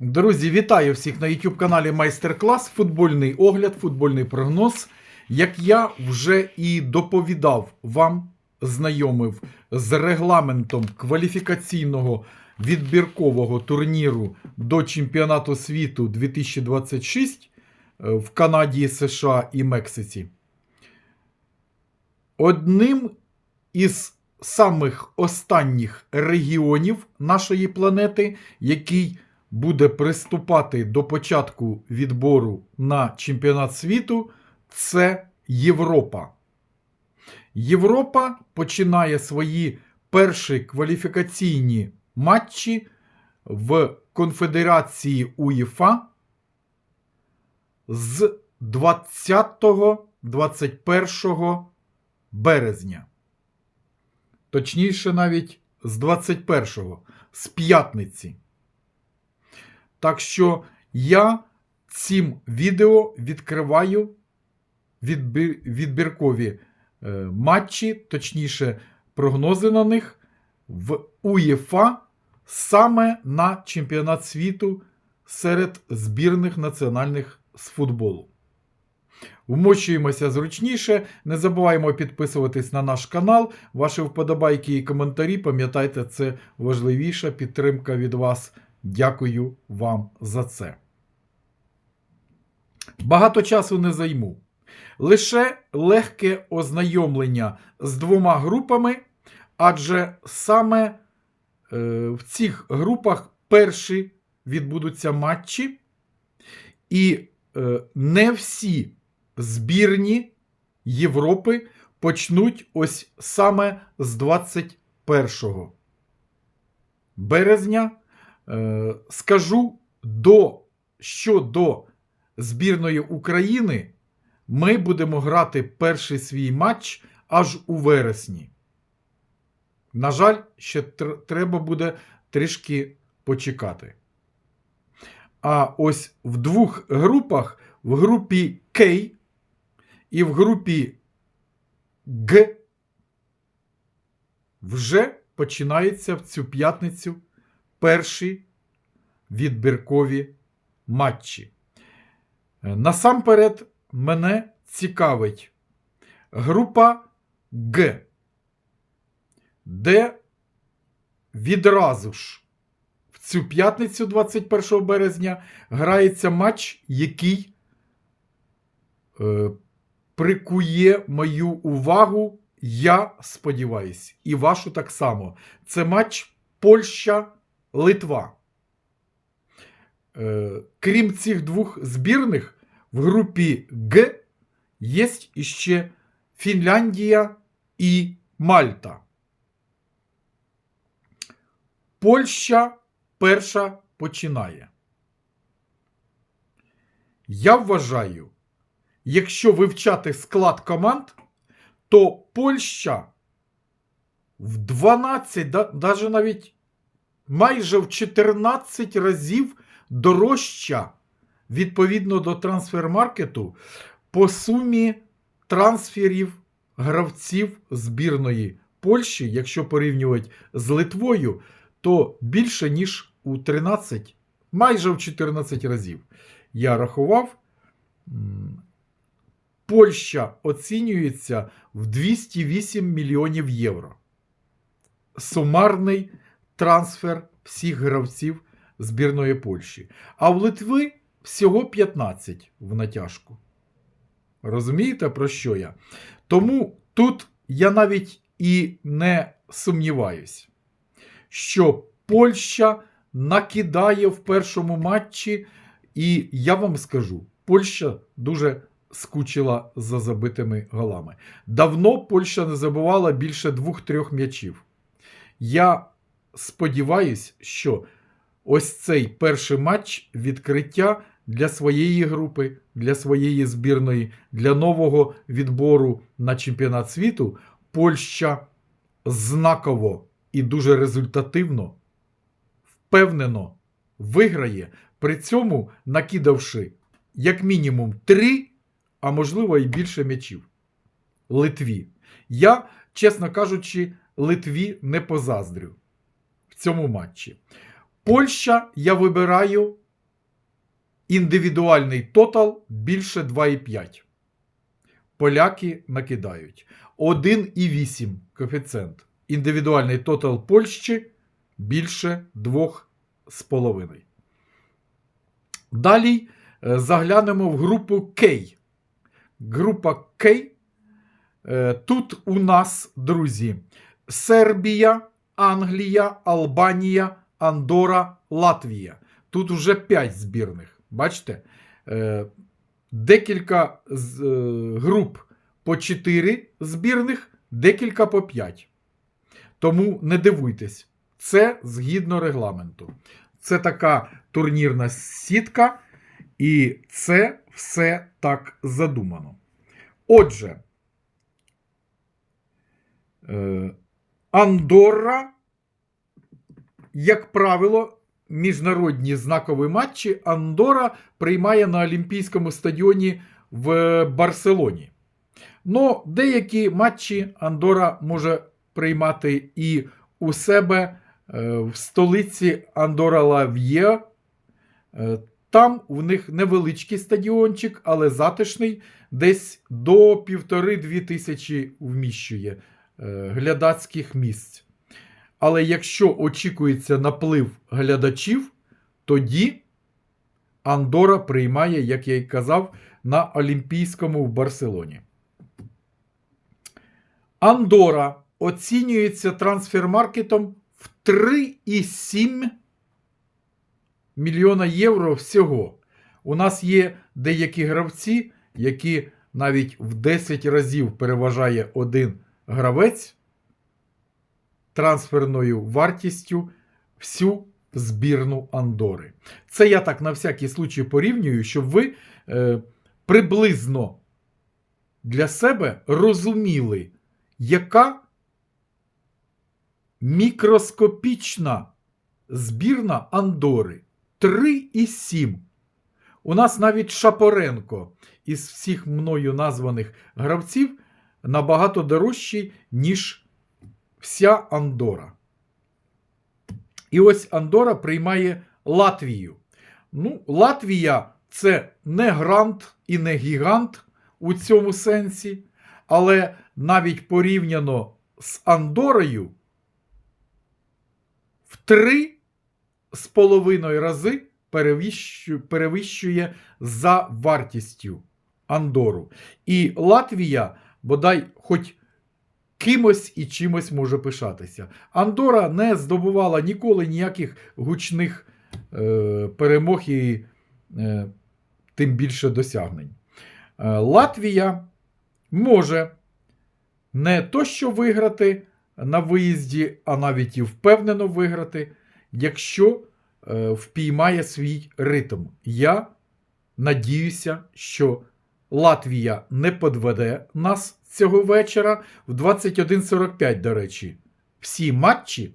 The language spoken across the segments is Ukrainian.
Друзі, вітаю всіх на YouTube каналі Майстер-клас, футбольний огляд, футбольний прогноз. Як я вже і доповідав вам, знайомив з регламентом кваліфікаційного відбіркового турніру до чемпіонату світу 2026 е, в Канаді, США і Мексиці. Одним із самих останніх регіонів нашої планети, який буде приступати до початку відбору на чемпіонат світу, це Європа. Європа починає свої перші кваліфікаційні матчі в Конфедерації УЄФА з 20-21 березня. Точніше, навіть з 21-го, з п'ятниці. Так що я цим відео відкриваю відбір, відбіркові е, матчі, точніше, прогнози на них в УЄФА саме на чемпіонат світу серед збірних національних з футболу. Вмочуємося зручніше. Не забуваємо підписуватись на наш канал. Ваші вподобайки і коментарі. Пам'ятайте, це важливіша підтримка від вас. Дякую вам за це. Багато часу не займу. Лише легке ознайомлення з двома групами, адже саме е, в цих групах перші відбудуться матчі, і е, не всі збірні Європи почнуть ось саме з 21 березня. Е, скажу до щодо збірної України, ми будемо грати перший свій матч аж у вересні. На жаль, ще тр- треба буде трішки почекати. А ось в двох групах, в групі К і в групі Г, вже починається в цю п'ятницю перші відбіркові матчі. Е, Насамперед, мене цікавить група Г, де відразу ж в цю п'ятницю, 21 березня, грається матч, який е, прикує мою увагу, я сподіваюся, і вашу так само. Це матч Польща. Литва. Е, крім цих двох збірних, в групі Г є іще Фінляндія і Мальта. Польща перша починає. Я вважаю, якщо вивчати склад команд, то Польща в 12, навіть навіть майже в 14 разів дорожча відповідно до трансфермаркету по сумі трансферів гравців збірної Польщі, якщо порівнювати з Литвою, то більше, ніж у 13, майже в 14 разів. Я рахував. Польща оцінюється в 208 мільйонів євро. Сумарний трансфер всіх гравців збірної Польщі. А в Литви всього 15 в натяжку. Розумієте, про що я? Тому тут я навіть і не сумніваюсь, що Польща накидає в першому матчі, і я вам скажу, Польща дуже скучила за забитими голами. Давно Польща не забувала більше двох-трьох м'ячів. Я сподіваюсь, що ось цей перший матч відкриття для своєї групи, для своєї збірної, для нового відбору на чемпіонат світу Польща знаково і дуже результативно, впевнено виграє, при цьому накидавши як мінімум три, а можливо і більше м'ячів. Литві. Я, чесно кажучи, Литві не позаздрю цьому матчі. Польща я вибираю індивідуальний тотал більше 2,5. Поляки накидають. 1,8 коефіцієнт. Індивідуальний тотал Польщі більше 2,5. Далі е, заглянемо в групу К. Група К. Е, Тут у нас, друзі, Сербія, Англія, Албанія, Андора, Латвія. Тут вже 5 збірних. Бачите? Е, Декілька з- е, груп по 4 збірних, декілька по 5. Тому не дивуйтесь, це згідно регламенту. Це така турнірна сітка, і це все так задумано. Отже, е, Андорра, як правило, міжнародні знакові матчі Андора приймає на Олімпійському стадіоні в Барселоні. Но деякі матчі Андора може приймати і у себе е, в столиці Андора Лав'є. Е, Там у них невеличкий стадіончик, але затишний, десь до півтори-дві тисячі вміщує е, глядацьких місць. Але якщо очікується наплив глядачів, тоді Андора приймає, як я й казав, на Олімпійському в Барселоні. Андора оцінюється трансфермаркетом в 3,7 мільйона євро всього. У нас є деякі гравці, які навіть в 10 разів переважає один гравець трансферною вартістю всю збірну Андори. Це я так на всякий случай порівнюю, щоб ви е, приблизно для себе розуміли, яка мікроскопічна збірна Андори 3,7. У нас навіть Шапоренко із всіх мною названих гравців набагато дорожчий, ніж вся Андора. І ось Андора приймає Латвію. Ну, Латвія це не грант і не гігант у цьому сенсі, але навіть порівняно з Андорою в три з половиною рази перевищує за вартістю Андору. І Латвія, бодай, хоч кимось і чимось може пишатися. Андора не здобувала ніколи ніяких гучних е, перемог і е, тим більше досягнень. Е, Латвія може не то що виграти на виїзді, а навіть і впевнено виграти, якщо е, впіймає свій ритм. Я надіюся, що Латвія не подведе нас цього вечора в 21.45, до речі. Всі матчі,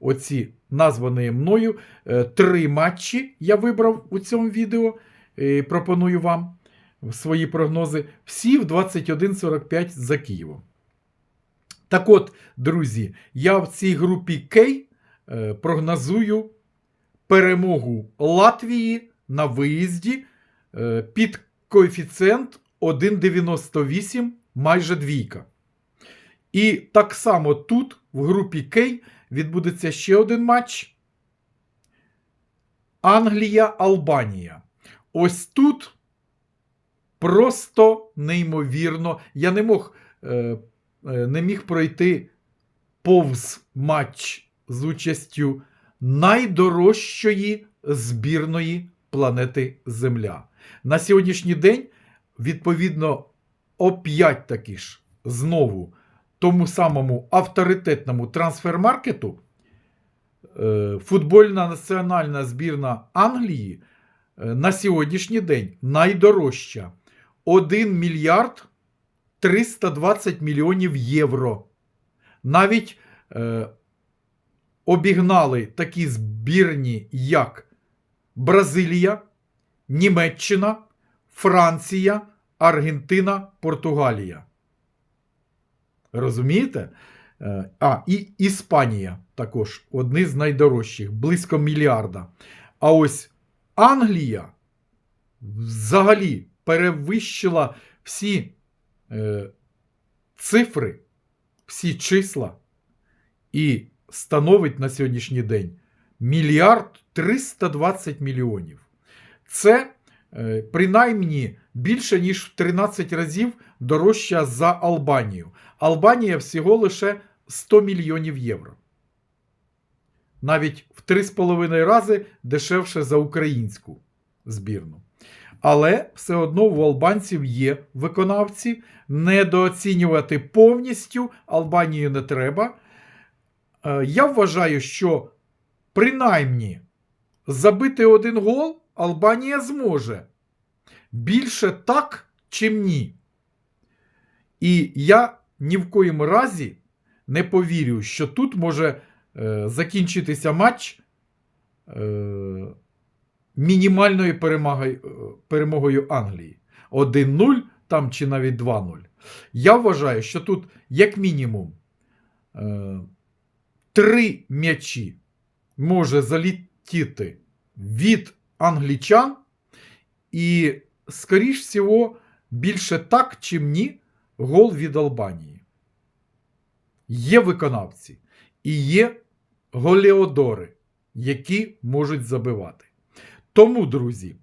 оці названі мною, е, три матчі я вибрав у цьому відео. е, Пропоную вам свої прогнози. Всі в 21.45 за Києвом. Так от, друзі, я в цій групі К е, прогнозую перемогу Латвії на виїзді е, під коефіцієнт 1,98, майже двійка. І так само тут, в групі К, відбудеться ще один матч. Англія-Албанія. Ось тут просто неймовірно. Я не мог, е, е, не міг пройти повз матч з участю найдорожчої збірної планети Земля. На сьогоднішній день, відповідно, оп'ять таки ж знову тому самому авторитетному трансфермаркету е, футбольна національна збірна Англії е, на сьогоднішній день найдорожча 1 мільярд 320 мільйонів євро. Навіть е, обігнали такі збірні, як Бразилія, Німеччина, Франція, Аргентина, Португалія. Розумієте? Е, А, і Іспанія також одні з найдорожчих, близько мільярда. А ось Англія взагалі перевищила всі е, цифри, всі числа і становить на сьогоднішній день мільярд 320 мільйонів. Це е, принаймні більше ніж в 13 разів дорожча за Албанію. Албанія всього лише 100 мільйонів євро. Навіть в 3,5 рази дешевше за українську збірну. Але все одно у албанців є виконавці. Недооцінювати повністю Албанію не треба. Е, Я вважаю, що принаймні забити один гол Албанія зможе. Більше так, чим ні. І я ні в коїм разі не повірю, що тут може е, закінчитися матч е, мінімальною перемагою, е, перемогою Англії. 1-0 там чи навіть 2-0. Я вважаю, що тут, як мінімум, е, три м'ячі може залітіти від англічан, і, скоріш всього, більше так, чим ні, гол від Албанії. Є виконавці і є голеодори, які можуть забивати. Тому, друзі,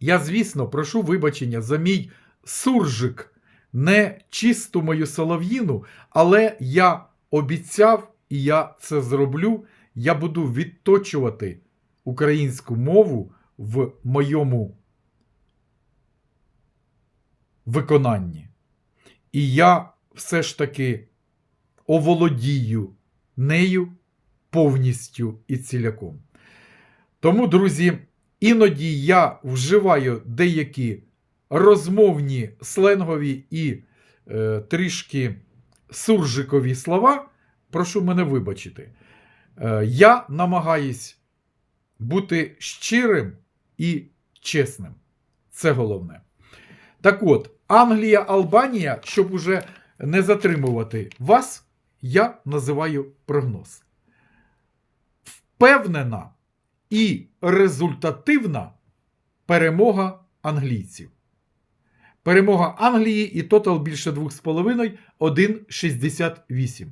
я, звісно, прошу вибачення за мій суржик, не чисту мою солов'їну, але я обіцяв, і я це зроблю. Я буду відточувати українську мову в моєму виконанні. І я все ж таки оволодію нею повністю і ціляком. Тому, друзі, іноді я вживаю деякі розмовні сленгові і е, трішки суржикові слова. Прошу мене вибачити. Е, я намагаюсь бути щирим і чесним. Це головне. Так от, Англія, Албанія, щоб уже не затримувати вас, я називаю прогноз. Впевнена і результативна перемога англійців. Перемога Англії і тотал більше 2,5 1,68.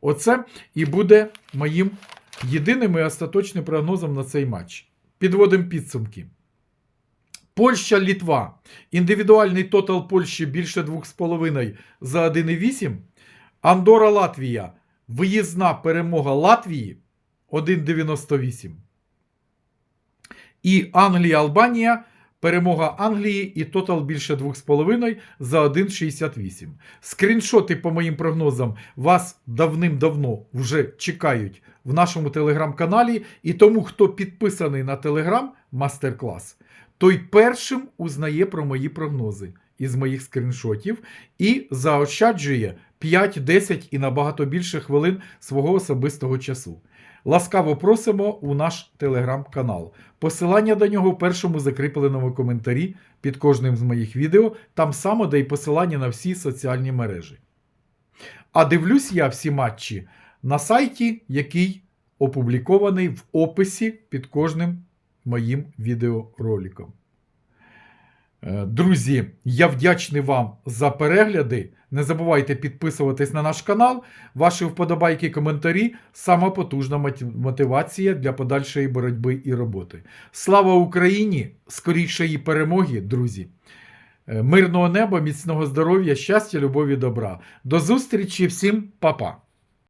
Оце і буде моїм єдиним і остаточним прогнозом на цей матч. Підводимо підсумки. Польща, Літва. Індивідуальний тотал Польщі більше 2,5 за 1,8. Андора, Латвія. Виїзна перемога Латвії 1,98. І Англія, Албанія. Перемога Англії і тотал більше 2,5 за 1,68. Скріншоти, по моїм прогнозам, вас давним-давно вже чекають в нашому телеграм-каналі. І тому, хто підписаний на телеграм мастер-клас, той першим узнає про мої прогнози із моїх скріншотів і заощаджує 5, 10 і набагато більше хвилин свого особистого часу. Ласкаво просимо у наш телеграм-канал. Посилання до нього в першому закріпленому коментарі під кожним з моїх відео, там само де й посилання на всі соціальні мережі. А дивлюсь я всі матчі на сайті, який опублікований в описі під кожним моїм відеороликом. Е, Друзі, я вдячний вам за перегляди. Не забувайте підписуватись на наш канал. Ваші вподобайки, і коментарі сама потужна мотивація для подальшої боротьби і роботи. Слава Україні! Скорішої перемоги, друзі! Е, Мирного неба, міцного здоров'я, щастя, любові, добра. До зустрічі всім, па-па!